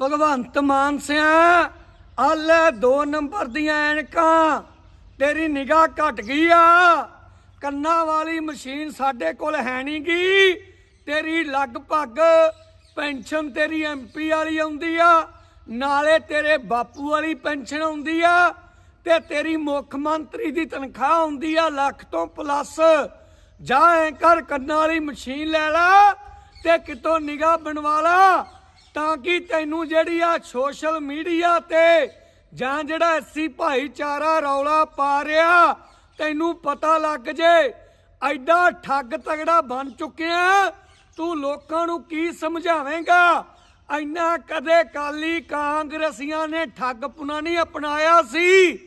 ਭਗਵੰਤ ਮਾਨ ਸਿਆ ਆ ਲੈ ਦੋ ਨੰਬਰ ਦੀਆਂ ਐਨਕਾਂ, ਤੇਰੀ ਨਿਗਾਹ ਘਟ ਗਈ ਆ। ਕੰਨਾਂ ਵਾਲੀ ਮਸ਼ੀਨ ਸਾਡੇ ਕੋਲ ਹੈ ਨਹੀਂ ਗੀ। ਤੇਰੀ ਲਗਭਗ ਪੈਨਸ਼ਨ ਤੇਰੀ ਐਮਪੀ ਵਾਲੀ ਆਉਂਦੀ ਆ, ਨਾਲੇ ਤੇਰੇ ਬਾਪੂ ਵਾਲੀ ਪੈਨਸ਼ਨ ਆਉਂਦੀ ਆ, ਤੇ ਤੇਰੀ ਮੁੱਖ ਮੰਤਰੀ ਦੀ ਤਨਖਾਹ ਆਉਂਦੀ ਆ ਲੱਖ ਤੋਂ ਪਲੱਸ। ਜਾ ਐ ਕਰ, ਕੰਨਾਂ ਵਾਲੀ ਮਸ਼ੀਨ ਲੈ ਲਾ ਤੇ ਕਿਤੋਂ ਨਿਗਾਹ ਬਣਵਾ ਲਾ। ਤਾਂ ਕਿ ਤੈਨੂੰ ਜਿਹੜੀ ਆ ਸੋਸ਼ਲ ਮੀਡੀਆ ਤੇ ਜਾਂ ਜਿਹੜਾ ਐਸੀ ਭਾਈਚਾਰਾ ਰੌਲਾ ਪਾ ਰਿਹਾ, ਤੈਨੂੰ ਪਤਾ ਲੱਗ ਜੇ, ਐਡਾ ਠੱਗ ਤਗੜਾ ਬਣ ਚੁੱਕਿਆ ਤੂੰ ਲੋਕਾਂ ਨੂੰ ਕੀ ਸਮਝਾਵੇਂਗਾ? ਇੰਨਾ ਕਦੇ ਕਾਲੀ ਕਾਂਗਰਸੀਆਂ ਨੇ ਠੱਗ ਪੁਣਾ ਨਹੀਂ ਅਪਣਾਇਆ ਸੀ,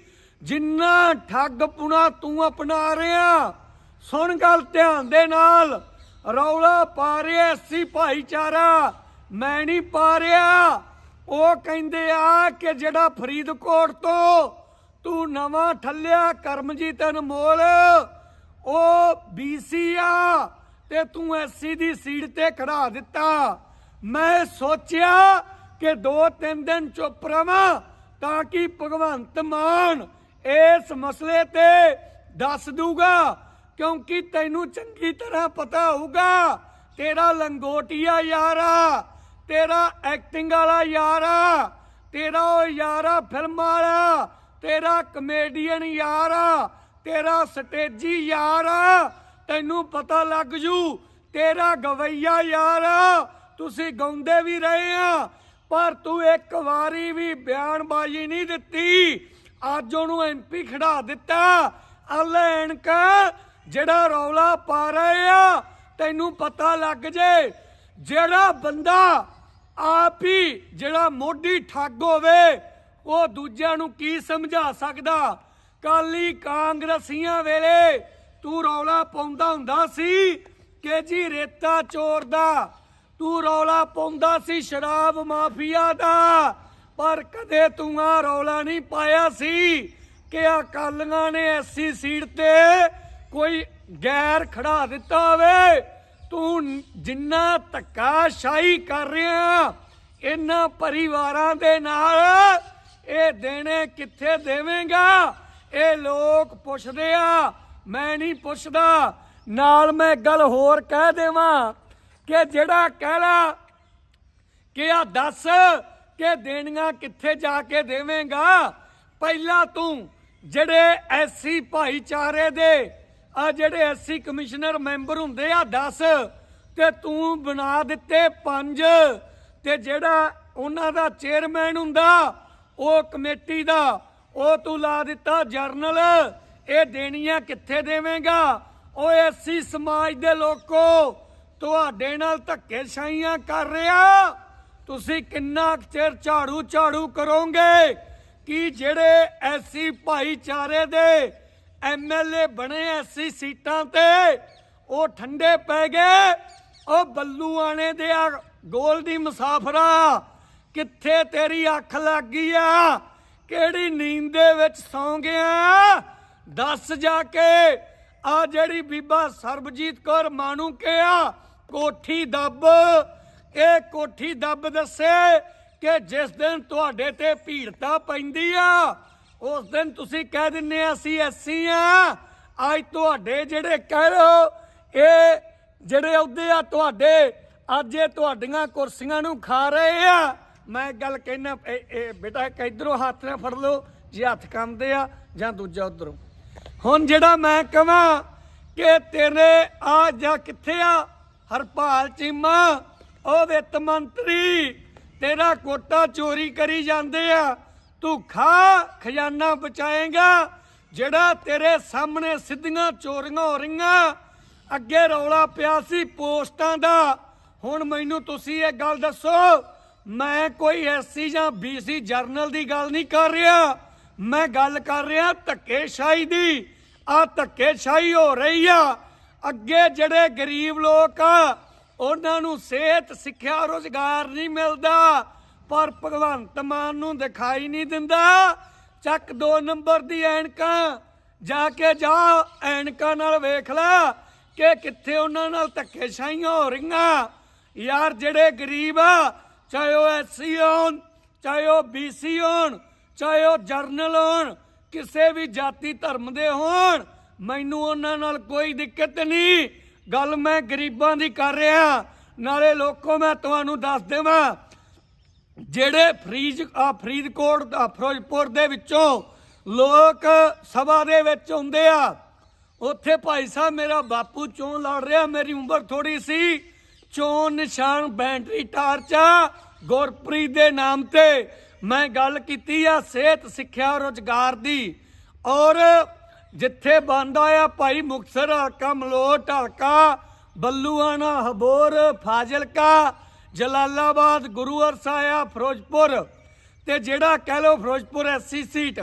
ਜਿੰਨਾ ਠੱਗ ਪੁਣਾ ਤੂੰ ਅਪਣਾ ਰਿਹਾ। ਸੁਣ ਗੱਲ ਧਿਆਨ ਦੇ ਨਾਲ, ਰੌਲਾ ਪਾ ਰਿਹਾ ਐਸੀ ਭਾਈਚਾਰਾ ਮੈਂ ਨਹੀਂ ਪਾ ਰਿਹਾ ਉਹ ਕਹਿੰਦੇ ਆ ਕਿ ਜਿਹੜਾ ਫਰੀਦਕੋਟ ਤੋਂ ਤੂੰ ਨਵਾਂ ਠੱਲਿਆ ਕਰਮਜੀਤ ਅਨਮੋਲ, ਉਹ ਬੀਸੀ ਆ ਤੇ ਤੂੰ ਐਸਸੀ ਦੀ ਸੀਟ ਤੇ ਖੜਾ ਦਿੱਤਾ। ਮੈਂ ਸੋਚਿਆ ਕਿ ਦੋ ਤਿੰਨ ਦਿਨ ਚੁੱਪ ਰਵਾਂ ਤਾਂ ਕਿ ਭਗਵੰਤ ਮਾਨ ਇਸ ਮਸਲੇ ਤੇ ਦੱਸ ਦੂਗਾ ਕਿਉਂਕਿ ਤੈਨੂੰ ਚੰਗੀ ਤਰ੍ਹਾਂ ਪਤਾ ਹੋਊਗਾ, ਤੇਰਾ ਲੰਗੋਟੀਆ ਯਾਰਾ ਤੇਰਾ ਐਕਟਿੰਗ ਵਾਲਾ ਯਾਰਾ ਤੇਰਾ ਉਹ ਯਾਰਾ ਫਿਲਮ ਵਾਲਾ। ਤੇਰਾ ਕਮੇਡੀਅਨ ਯਾਰਾ ਤੇਰਾ ਸਟੇਜੀ ਯਾਰਾ ਤੈਨੂੰ ਪਤਾ ਲੱਗ ਜੂ, ਤੇਰਾ ਗਵਈਆ ਯਾਰਾ ਤੁਸੀਂ ਗਾਉਂਦੇ ਵੀ ਰਹੇ ਆ, ਪਰ ਤੂੰ ਇੱਕ ਵਾਰੀ ਵੀ ਬਿਆਨਬਾਜ਼ੀ ਨਹੀਂ ਦਿੱਤੀ। ਅੱਜ ਉਹਨੂੰ ਐਮਪੀ ਖੜਾ ਦਿੱਤਾ। ਅਲੈਣ ਕਾ ਜਿਹੜਾ ਰੌਲਾ ਪਾ ਰਹੇ ਆ, ਤੈਨੂੰ ਪਤਾ ਲੱਗ ਜੇ ਜਿਹੜਾ ਬੰਦਾ ਆਪ ਹੀ ਜਿਹੜਾ ਮੋਢੀ ਠੱਗ ਹੋਵੇ, ਉਹ ਦੂਜਿਆਂ ਨੂੰ ਕੀ ਸਮਝਾ ਸਕਦਾ? ਕਾਲੀ ਕਾਂਗਰਸੀਆਂ ਵੇਲੇ ਤੂੰ ਰੌਲਾ ਪਾਉਂਦਾ ਹੁੰਦਾ ਸੀ ਕਿ ਜੀ ਰੇਤਾ ਚੋਰ ਦਾ। ਤੂੰ ਰੌਲਾ ਪਾਉਂਦਾ ਸੀ ਸ਼ਰਾਬ ਮਾਫੀਆ ਦਾ। ਪਰ ਕਦੇ ਤੂੰ ਆ ਰੌਲਾ ਨਹੀਂ ਪਾਇਆ ਸੀ ਕਿ ਆ ਕਾਲੀਆਂ ਨੇ ਐਸੀ ਸੀਟ ਤੇ ਕੋਈ ਗੈਰ ਖੜਾ ਦਿੱਤਾ ਹੋਵੇ। ਤੂੰ ਜਿੰਨਾ ਧੱਕਾ ਸ਼ਾਹੀ ਕਰ ਰਿਹਾ, ਇਹਨਾਂ ਪਰਿਵਾਰਾਂ ਦੇ ਨਾਲ ਇਹ ਦੇਣੇ ਕਿੱਥੇ ਦੇਵੇਂਗਾ? ਇਹ ਲੋਕ ਪੁੱਛਦੇ ਆ, ਮੈਂ ਨਹੀਂ ਪੁੱਛਦਾ। ਨਾਲ ਮੈਂ ਗੱਲ ਹੋਰ ਕਹਿ ਦੇਵਾਂ ਕਿ ਜਿਹੜਾ ਕਹਿਲਾ ਕਿ ਆ ਦੱਸ ਕਿ ਦੇਣੀਆਂ ਕਿੱਥੇ ਜਾ ਕੇ ਦੇਵੇਂਗਾ? ਪਹਿਲਾਂ ਤੂੰ ਜਿਹੜੇ ਐਸੀ ਭਾਈਚਾਰੇ ਦੇ ਆ ਜਿਹੜੇ ਐਸੀ ਕਮਿਸ਼ਨਰ ਮੈਂਬਰ ਹੁੰਦੇ ਆ 10 ਤੇ ਤੂੰ ਬਣਾ ਦਿੱਤੇ ਪੰਜ, ਤੇ ਜਿਹੜਾ ਉਹਨਾਂ ਦਾ ਚੇਅਰਮੈਨ ਹੁੰਦਾ, ਉਹ ਕਮੇਟੀ ਦਾ, ਉਹ ਤੂੰ ਲਾ ਦਿੱਤਾ ਜਰਨਲ, ਇਹ ਦੇਣੀਆਂ ਕਿੱਥੇ ਦੇਵੇਂਗਾ? ਉਹ ਐਸੀ ਸਮਾਜ ਦੇ ਲੋਕੋ, ਤੁਹਾਡੇ ਨਾਲ ਧੱਕੇ ਕਰ ਰਿਹਾ। ਤੁਸੀਂ ਕਿੰਨਾ ਕੁ ਚਿਰ ਝਾੜੂ ਝਾੜੂ ਕਰੋਗੇ? ਕਿ ਜਿਹੜੇ ਐਸੀ ਭਾਈਚਾਰੇ ਦੇ ਐਮਐਲਏ ਬਣੇ ਐਸੀ ਸੀਟਾਂ ਤੇ, ਉਹ ਠੰਡੇ ਪੈ ਗਏ, ਉਹ ਬੱਲੂ ਆਣੇ ਦੇ ਆ ਗੋਲ ਦੀ ਮੁਸਾਫਰਾ, ਕਿੱਥੇ ਤੇਰੀ ਅੱਖ ਲੱਗ ਗਈ ਆ? ਕਿਹੜੀ ਨੀਂਦ ਦੇ ਵਿੱਚ ਸੌਂ ਗਿਆ? ਦੱਸ ਜਾ ਕੇ, ਆ ਜਿਹੜੀ ਬੀਬਾ ਸਰਬਜੀਤ ਕੌਰ ਮਾਣੂ ਕਿਹਾ, ਕੋਠੀ ਦੱਬ। ਇਹ ਕੋਠੀ ਦੱਬ ਦੱਸੇ ਕਿ ਜਿਸ ਦਿਨ ਤੁਹਾਡੇ ਤੇ ਭੀੜਤਾ ਪੈਂਦੀ ਆ ਉਸ ਦਿਨ ਤੁਸੀਂ ਕਹਿ ਦਿੰਨੇ ਅਸੀਂ ਐਸੀ ਆ। ਅੱਜ ਤੁਹਾਡੇ ਜਿਹੜੇ ਕਹਿ ਲੋ ਇਹ ਜਿਹੜੇ ਅਹੁਦੇ ਆ ਤੁਹਾਡੇ, ਅੱਜ ਇਹ ਤੁਹਾਡੀਆਂ ਕੁਰਸੀਆਂ ਨੂੰ ਖਾ ਰਹੇ ਆ। ਮੈਂ ਗੱਲ ਕਹਿਣਾ ਇਹ ਬੇਟਾ ਇਧਰੋਂ ਹੱਥ ਨਾਲ ਫੜ ਲਓ, ਜੇ ਹੱਥ ਕੰਮਦੇ ਆ ਜਾਂ ਦੂਜਾ ਉਧਰੋਂ। ਹੁਣ ਜਿਹੜਾ ਮੈਂ ਕਹਾਂ ਕਿ ਤੇਰੇ ਆ ਜਾ ਕਿੱਥੇ ਆ? ਹਰਪਾਲ ਚੀਮਾ, ਉਹ ਵਿੱਤ ਮੰਤਰੀ। ਤੇਰਾ ਕੋਟਾ ਚੋਰੀ ਕਰੀ ਜਾਂਦੇ ਆ। ਤੂੰ ਖਾ, ਖਜ਼ਾਨਾ ਬਚਾਏਗਾ, ਜਿਹੜਾ ਤੇਰੇ ਸਾਹਮਣੇ ਸਿੱਧੀਆਂ ਚੋਰੀਆਂ ਹੋ ਰਹੀਆਂ। ਅੱਗੇ ਰੌਲਾ ਪਿਆ ਸੀ ਪੋਸਟਾਂ ਦਾ। ਹੁਣ ਮੈਨੂੰ ਤੁਸੀਂ ਇਹ ਗੱਲ ਦੱਸੋ, ਮੈਂ ਕੋਈ ਐਸਸੀ ਜਾਂ ਬੀਸੀ ਜਰਨਲ ਦੀ ਗੱਲ ਨਹੀਂ ਕਰ ਰਿਹਾ। ਮੈਂ ਗੱਲ ਕਰ ਰਿਹਾ ਧੱਕੇਸ਼ਾਹੀ ਦੀ। ਆ ਧੱਕੇਸ਼ਾਹੀ ਹੋ ਰਹੀ ਆ। ਅੱਗੇ ਜਿਹੜੇ ਗਰੀਬ ਲੋਕ ਆ, ਉਹਨਾਂ ਨੂੰ ਸਿਹਤ ਸਿੱਖਿਆ ਰੋਜ਼ਗਾਰ ਨਹੀਂ ਮਿਲਦਾ। ਪਰ ਭਗਵੰਤ ਮਾਨ ਨੂੰ ਦਿਖਾਈ ਨਹੀਂ ਦਿੰਦਾ। ਚੱਕ ਦੋ ਨੰਬਰ ਦੀ ਐਨਕਾਂ, ਜਾ ਕੇ ਜਾ, ਐਨਕਾਂ ਨਾਲ ਵੇਖ ਲੈ ਕਿ ਕਿੱਥੇ ਉਹਨਾਂ ਨਾਲ ਧੱਕੇਸ਼ਾਹੀਆਂ ਹੋ ਰਹੀਆਂ। ਯਾਰ ਜਿਹੜੇ ਗਰੀਬ ਆ, ਚਾਹੇ ਉਹ ਐਸਸੀ ਹੋਣ, ਚਾਹੇ ਉਹ ਬੀਸੀ ਹੋਣ, ਚਾਹੇ ਉਹ ਜਰਨਲ ਹੋਣ, ਕਿਸੇ ਵੀ ਜਾਤੀ ਧਰਮ ਦੇ ਹੋਣ, ਮੈਨੂੰ ਉਹਨਾਂ ਨਾਲ ਕੋਈ ਦਿੱਕਤ ਨਹੀਂ। ਗੱਲ ਮੈਂ ਗਰੀਬਾਂ ਦੀ ਕਰ ਰਿਹਾ। ਨਾਲੇ ਲੋਕੋ ਮੈਂ ਤੁਹਾਨੂੰ ਦੱਸ ਦੇਵਾਂ ਜਿਹੜੇ ਫਰੀਜ ਫਰੀਦਕੋਟ ਫਿਰੋਜ਼ਪੁਰ ਦੇ ਵਿੱਚੋਂ ਲੋਕ ਸਭਾ ਦੇ ਵਿੱਚ ਹੁੰਦੇ ਆ, ਉੱਥੇ ਭਾਈ ਸਾਹਿਬ ਮੇਰਾ ਬਾਪੂ ਚੋਣ ਲੜ ਰਿਹਾ, ਮੇਰੀ ਉਮਰ ਥੋੜੀ ਸੀ, ਚੋਣ ਨਿਸ਼ਾਨ ਬੈਂਟਰੀ ਟਾਰਚ ਗੁਰਪ੍ਰੀਤ ਦੇ ਨਾਮ ਤੇ ਮੈਂ ਗੱਲ ਕੀਤੀ ਆ ਸਿਹਤ, ਸਿੱਖਿਆ, ਰੋਜ਼ਗਾਰ ਦੀ। ਔਰ ਜਿੱਥੇ ਬੰਦ ਆ ਭਾਈ ਮੁਕਤਸਰ, ਹਲਕਾ ਮਲੋਟ, ਹਲਕਾ ਬੱਲੂਆਣਾ, ਹਬੋਰ, ਫਾਜ਼ਿਲਕਾ ਜਲਾਲਾਬਾਦ ਗੁਰੂ ਅਰਸਾਇਆ ਫਿਰੋਜ਼ਪੁਰ। ਤੇ ਜਿਹੜਾ ਕਹਿ ਲਓ ਫਿਰੋਜ਼ਪੁਰ ਐਸਸੀ ਸੀਟ,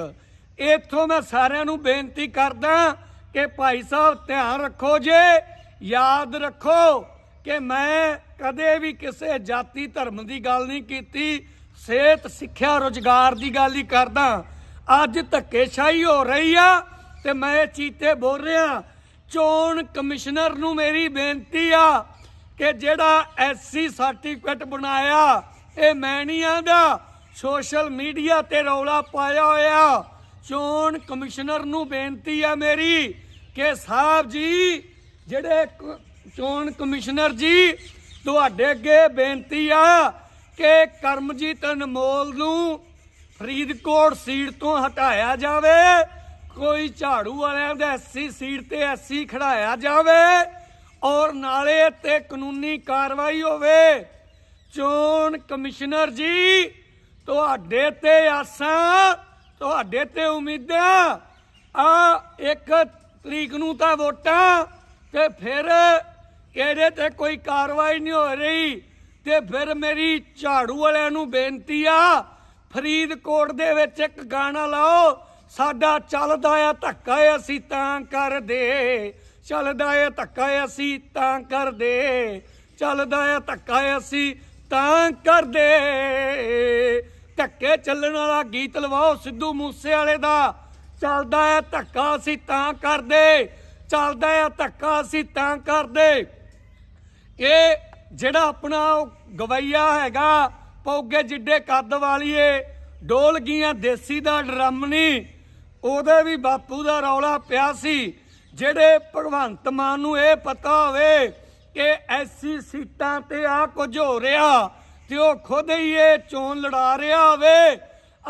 ਇੱਥੋਂ ਮੈਂ ਸਾਰਿਆਂ ਨੂੰ ਬੇਨਤੀ ਕਰਦਾ ਕਿ ਭਾਈ ਸਾਹਿਬ ਧਿਆਨ ਰੱਖੋ ਜੇ, ਯਾਦ ਰੱਖੋ ਕਿ ਮੈਂ ਕਦੇ ਵੀ ਕਿਸੇ ਜਾਤੀ ਧਰਮ ਦੀ ਗੱਲ ਨਹੀਂ ਕੀਤੀ, ਸਿਹਤ, ਸਿੱਖਿਆ, ਰੋਜ਼ਗਾਰ ਦੀ ਗੱਲ ਹੀ ਕਰਦਾ। ਅੱਜ ਧੱਕੇਸ਼ਾਹੀ ਹੋ ਰਹੀ ਆ ਤੇ ਮੈਂ ਇਹ ਚੀਤੇ ਬੋਲ ਰਿਹਾ। ਚੋਣ ਕਮਿਸ਼ਨਰ ਨੂੰ ਮੇਰੀ ਬੇਨਤੀ ਆ ਕਿ ਜਿਹੜਾ ਐਸਸੀ ਸਰਟੀਫਿਕੇਟ ਬਣਾਇਆ, ਇਹ ਮੈਂ ਨਹੀਂ ਆਂਦਾ। ਸੋਸ਼ਲ ਮੀਡੀਆ ਤੇ ਰੌਲਾ ਪਾਇਆ ਹੋਇਆ। ਚੋਣ ਕਮਿਸ਼ਨਰ ਨੂੰ ਬੇਨਤੀ ਆ ਮੇਰੀ ਕਿ ਸਾਹਿਬ ਜੀ, ਜਿਹੜੇ ਚੋਣ ਕਮਿਸ਼ਨਰ ਜੀ, ਤੁਹਾਡੇ ਅੱਗੇ ਬੇਨਤੀ ਆ ਕਿ ਕਰਮਜੀਤ ਅਨਮੋਲ ਨੂੰ ਫਰੀਦਕੋਟ ਸੀਟ ਤੋਂ ਹਟਾਇਆ ਜਾਵੇ। ਕੋਈ ਝਾੜੂ ਵਾਲਿਆਂ ਦੇ ਐਸਸੀ ਸੀਟ ਤੇ ਐਸਸੀ ਖੜਾਇਆ ਜਾਵੇ। ਔਰ ਨਾਲੇ ਤੇ ਕਾਨੂੰਨੀ ਕਾਰਵਾਈ ਹੋਵੇ। ਚੋਣ ਕਮਿਸ਼ਨਰ ਜੀ, ਤੁਹਾਡੇ ਤੇ ਆਸਾਂ, ਤੁਹਾਡੇ ਤੇ ਉਮੀਦਾਂ, ਆ ਇੱਕ ਤਰੀਕ ਨੂੰ ਤਾਂ ਵੋਟਾਂ, ਤੇ ਫਿਰ ਇਹਦੇ ਤੇ ਕੋਈ ਕਾਰਵਾਈ ਨਹੀਂ ਹੋ ਰਹੀ। ਤੇ ਫਿਰ ਮੇਰੀ ਝਾੜੂ ਵਾਲਿਆਂ ਨੂੰ ਬੇਨਤੀ ਆ, ਫਰੀਦਕੋਟ ਦੇ ਵਿੱਚ ਇੱਕ ਗਾਣਾ ਲਾਓ, ਸਾਡਾ ਚੱਲਦਾ ਆ ਧੱਕਾ ਅਸੀਂ ਤਾਂ ਕਰਦੇ। ਚੱਲਦਾ ਆ ਧੱਕਾ ਅਸੀਂ ਤਾਂ ਕਰਦੇ। ਚੱਲਦਾ ਏ ਧੱਕਾ ਅਸੀਂ ਤਾਂ ਕਰਦੇ। ਧੱਕੇ ਚੱਲਣ ਵਾਲਾ ਗੀਤ ਲਵਾਓ ਸਿੱਧੂ ਮੂਸੇ ਵਾਲੇ ਦਾ। ਚੱਲਦਾ ਆ ਧੱਕਾ ਅਸੀਂ ਤਾਂ ਕਰਦੇ। ਚੱਲਦਾ ਆ ਧੱਕਾ ਅਸੀਂ ਤਾਂ ਕਰਦੇ। ਇਹ ਜਿਹੜਾ ਆਪਣਾ ਉਹ ਗਵਈਆ ਹੈਗਾ, ਪੌਗੇ ਜਿੱਡੇ ਕੱਦ ਵਾਲੀਏ ਡੋਲ ਗੀਆਂ ਦੇਸੀ ਦਾ ਡਰਮ ਨਹੀਂ ਉਹਦੇ ਵੀ ਬਾਪੂ ਦਾ ਰੌਲਾ ਪਿਆ ਸੀ। ਜਿਹੜੇ ਭਗਵੰਤ ਮਾਨ ਨੂੰ ਇਹ ਪਤਾ ਹੋਵੇ ਕਿ ਐਸੀ ਸੀਟਾਂ ਤੇ ਆ ਕੁਝ ਹੋ ਰਿਹਾ, ਤੇ ਉਹ ਖੁਦ ਹੀ ਇਹ ਚੋਣ ਲੜਾ ਰਿਹਾ ਹੋਵੇ,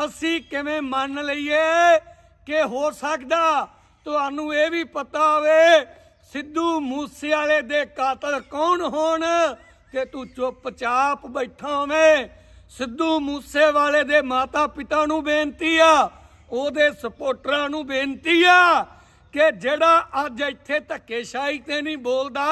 ਅਸੀਂ ਕਿਵੇਂ ਮੰਨ ਲਈਏ ਕਿ ਹੋ ਸਕਦਾ? ਤੁਹਾਨੂੰ ਇਹ ਵੀ ਪਤਾ ਹੋਵੇ, ਸਿੱਧੂ ਮੂਸੇ ਵਾਲੇ ਦੇ ਕਾਤਲ ਕੌਣ ਹੋਣ? ਤੇ ਤੂੰ ਚੁੱਪਚਾਪ ਬੈਠਾ ਹੋਵੇਂ। ਸਿੱਧੂ ਮੂਸੇ ਵਾਲੇ ਦੇ ਮਾਤਾ ਪਿਤਾ ਨੂੰ ਬੇਨਤੀ ਆ, ਉਹਦੇ ਸਪੋਰਟਰਾਂ ਨੂੰ ਬੇਨਤੀ ਆ ਕਿ ਜਿਹੜਾ ਅੱਜ ਇੱਥੇ ਧੱਕੇਸ਼ਾਹੀ ਤੇ ਨਹੀਂ ਬੋਲਦਾ,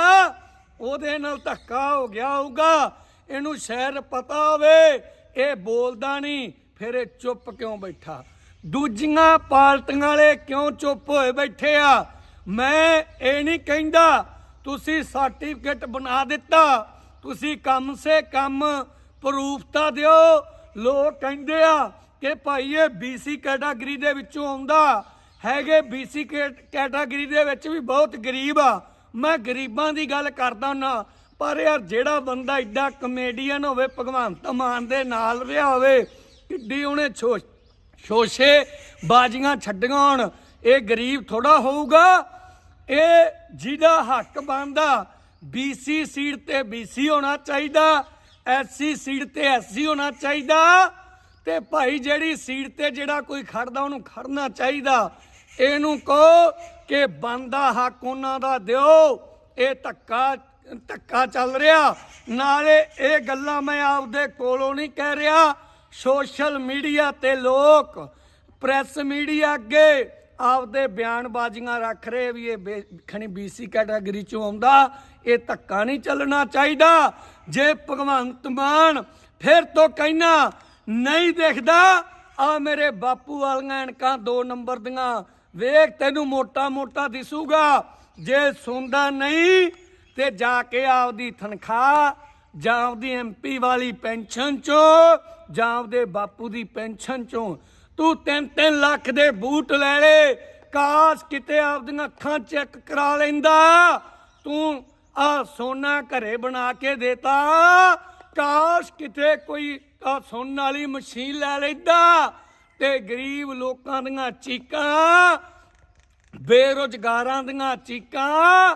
ਉਹਦੇ ਨਾਲ ਧੱਕਾ ਹੋ ਗਿਆ ਹੋਊਗਾ। ਇਹਨੂੰ ਸ਼ਹਿਰ ਪਤਾ ਹੋਵੇ, ਇਹ ਬੋਲਦਾ ਨਹੀਂ, ਫਿਰ ਇਹ ਚੁੱਪ ਕਿਉਂ ਬੈਠਾ? ਦੂਜੀਆਂ ਪਾਰਟੀਆਂ ਵਾਲੇ ਕਿਉਂ ਚੁੱਪ ਹੋਏ ਬੈਠੇ ਆ? ਮੈਂ ਇਹ ਨਹੀਂ ਕਹਿੰਦਾ, ਤੁਸੀਂ ਸਰਟੀਫਿਕੇਟ ਬਣਾ ਦਿੱਤਾ, ਤੁਸੀਂ ਕੰਮ ਸੇ ਕੰਮ ਪ੍ਰੂਫ ਤਾਂ ਦਿਓ। ਲੋਕ ਕਹਿੰਦੇ ਆ ਕਿ ਭਾਈ ਇਹ ਬੀਸੀ ਕੈਟਾਗਰੀ ਦੇ ਵਿੱਚੋਂ ਆਉਂਦਾ। ਹੈਗੇ ਬੀਸੀ ਕੈਟਾਗਰੀ ਦੇ ਵਿੱਚ ਵੀ ਬਹੁਤ ਗਰੀਬ ਆ। ਮੈਂ ਗਰੀਬਾਂ ਦੀ ਗੱਲ ਕਰਦਾ ਨਾ ਪਰ ਯਾਰ ਜਿਹੜਾ ਬੰਦਾ ਇੱਡਾ ਕਮੇਡੀਅਨ ਹੋਵੇ, ਭਗਵੰਤ ਮਾਨ ਦੇ ਨਾਲ ਰਿਹਾ ਹੋਵੇ ਕਿੱਡੀ ਉਹਨੇ ਛੋ ਸ਼ੋਸ਼ੇ ਬਾਜੀਆਂ ਛੱਡੀਆਂ ਹੋਣ। ਇਹ ਗਰੀਬ ਥੋੜਾ ਹੋਊਗਾ। ਇਹ ਜਿਹਦਾ ਹੱਕ ਬਣਦਾ ਬੀਸੀ ਸੀਟ ਤੇ ਬੀਸੀ ਹੋਣਾ ਚਾਹੀਦਾ ਐਸਸੀ ਸੀਟ ਤੇ ਐਸਸੀ ਹੋਣਾ ਚਾਹੀਦਾ, ਤੇ ਭਾਈ ਜਿਹੜੀ ਸੀਟ ਤੇ ਜਿਹੜਾ ਕੋਈ ਖੜਦਾ, ਉਹਨੂੰ ਖੜਨਾ ਚਾਹੀਦਾ। ਇਹਨੂੰ ਕਹੋ ਕਿ ਬੰਦਾ ਹੱਕ ਉਹਨਾਂ ਦਾ ਦਿਓ। ਇਹ ਧੱਕਾ ਧੱਕਾ ਚੱਲ ਰਿਹਾ। ਨਾਲੇ ਇਹ ਗੱਲਾਂ ਮੈਂ ਆਪਦੇ ਕੋਲੋਂ ਨਹੀਂ ਕਹਿ ਰਿਹਾ। ਸੋਸ਼ਲ ਮੀਡੀਆ ਤੇ ਲੋਕ, ਪ੍ਰੈਸ ਮੀਡੀਆ ਅੱਗੇ ਆਪਦੇ ਬਿਆਨਬਾਜ਼ੀਆਂ ਰੱਖ ਰਹੇ ਵੀ ਇਹ ਬੇ- ਖਣੀ ਬੀਸੀ ਕੈਟਾਗਰੀ ਚੋਂ ਆਉਂਦਾ। ਇਹ ਧੱਕਾ ਨਹੀਂ ਚੱਲਣਾ ਚਾਹੀਦਾ। ਜੇ ਭਗਵੰਤ ਮਾਨ ਫਿਰ ਤੋਂ ਕਹਿਣਾ ਨਹੀਂ ਦੇਖਦਾ ਆ ਮੇਰੇ ਬਾਪੂ ਵਾਲੀਆਂ ਐਨਕਾਂ ਦੋ ਨੰਬਰ ਦੀਆਂ ਵੇਖ ਤੈਨੂੰ ਮੋਟਾ ਮੋਟਾ ਦਿਸੂਗਾ। ਜੇ ਸੁਣਦਾ ਨਹੀਂ, ਤੇ ਜਾ ਕੇ ਆਪਦੀ ਤਨਖਾਹ, ਜਾਂ ਆਪਦੀ ਐਮਪੀ ਵਾਲੀ ਪੈਨਸ਼ਨ ਚੋਂ, ਜਾਂ ਆਪਦੇ ਬਾਪੂ ਦੀ ਪੈਨਸ਼ਨ ਚੋਂ, ਤੂੰ 3-3 ਲੱਖ ਦੇ ਬੂਟ ਲੈ ਲੈ, ਕਾਸ਼ ਕਿਤੇ ਆਪਦੀਆਂ ਅੱਖਾਂ ਚੈੱਕ ਕਰਾ ਲੈਂਦਾ। ਤੂੰ ਆ ਸੋਨਾ ਘਰੇ ਬਣਾ ਕੇ ਦੇਤਾ, ਕਾਸ਼ ਕਿਤੇ ਕੋਈ ਆਹ ਸੁਣਨ ਵਾਲੀ ਮਸ਼ੀਨ ਲੈ ਲੈਂਦਾ। ਤੇ ਗਰੀਬ ਲੋਕਾਂ ਦੀਆਂ ਚੀਕਾਂ, ਬੇਰੁਜ਼ਗਾਰਾਂ ਦੀਆਂ ਚੀਕਾਂ,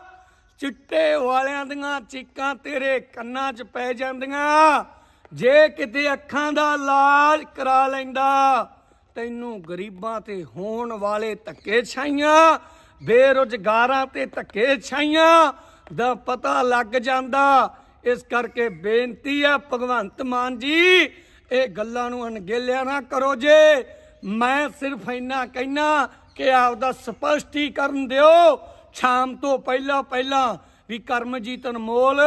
ਚਿੱਟੇ ਵਾਲਿਆਂ ਦੀਆਂ ਚੀਕਾਂ ਤੇਰੇ ਕੰਨਾਂ 'ਚ ਪੈ ਜਾਂਦੀਆਂ। ਜੇ ਕਿਤੇ ਅੱਖਾਂ ਦਾ ਇਲਾਜ ਕਰਾ ਲੈਂਦਾ, ਤੈਨੂੰ ਗਰੀਬਾਂ ਤੇ ਹੋਣ ਵਾਲੇ ਧੱਕੇ ਛਾਈਆਂ, ਬੇਰੁਜ਼ਗਾਰਾਂ ਤੇ ਧੱਕੇ ਛਾਈਆਂ ਦਾ ਪਤਾ ਲੱਗ ਜਾਂਦਾ। ਇਸ ਕਰਕੇ ਬੇਨਤੀ ਹੈ ਭਗਵੰਤ ਮਾਨ ਜੀ ਇਹ ਗੱਲਾਂ ਨੂੰ ਅਣਗਹਿਲਿਆ ਨਾ ਕਰੋ ਜੇ। ਮੈਂ ਸਿਰਫ ਇੰਨਾ ਕਹਿਣਾ ਕਿ ਆਪਦਾ ਸਪਸ਼ਟੀਕਰਨ ਦਿਓ। ਸ਼ਾਮ ਤੋਂ ਪਹਿਲਾਂ ਪਹਿਲਾਂ ਵੀ ਕਰਮਜੀਤ ਅਨਮੋਲ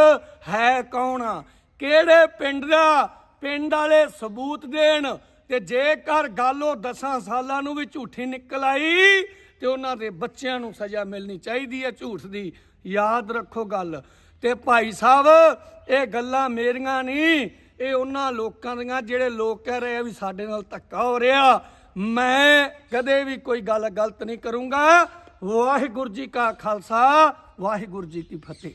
ਹੈ ਕੌਣ ਆ? ਕਿਹੜੇ ਪਿੰਡ ਦਾ? ਪਿੰਡ ਵਾਲੇ ਸਬੂਤ ਦੇਣ। ਤੇ ਜੇਕਰ ਗੱਲ ਉਹ 10 ਸਾਲਾਂ ਨੂੰ ਵੀ ਝੂਠੀ ਨਿਕਲ ਆਈ, ਤੇ ਉਹਨਾਂ ਦੇ ਬੱਚਿਆਂ ਨੂੰ ਸਜ਼ਾ ਮਿਲਣੀ ਚਾਹੀਦੀ ਹੈ ਝੂਠ ਦੀ। ਯਾਦ ਰੱਖੋ ਗੱਲ। ਤੇ ਭਾਈ ਸਾਹਿਬ, ਇਹ ਗੱਲਾਂ ਮੇਰੀਆਂ ਨਹੀਂ। ਇਹ ਉਹਨਾਂ ਲੋਕਾਂ ਦੀਆਂ ਜਿਹੜੇ ਲੋਕ ਕਹਿ ਰਹੇ ਆ ਵੀ ਸਾਡੇ ਨਾਲ ਧੱਕਾ ਹੋ ਰਿਹਾ, ਮੈਂ ਕਦੇ ਵੀ ਕੋਈ ਗੱਲ ਗਲਤ ਨਹੀਂ ਕਰੂੰਗਾ। ਵਾਹਿਗੁਰੂ ਜੀ ਕਾ ਖਾਲਸਾ, ਵਾਹਿਗੁਰੂ ਜੀ ਕੀ ਫਤਿਹ।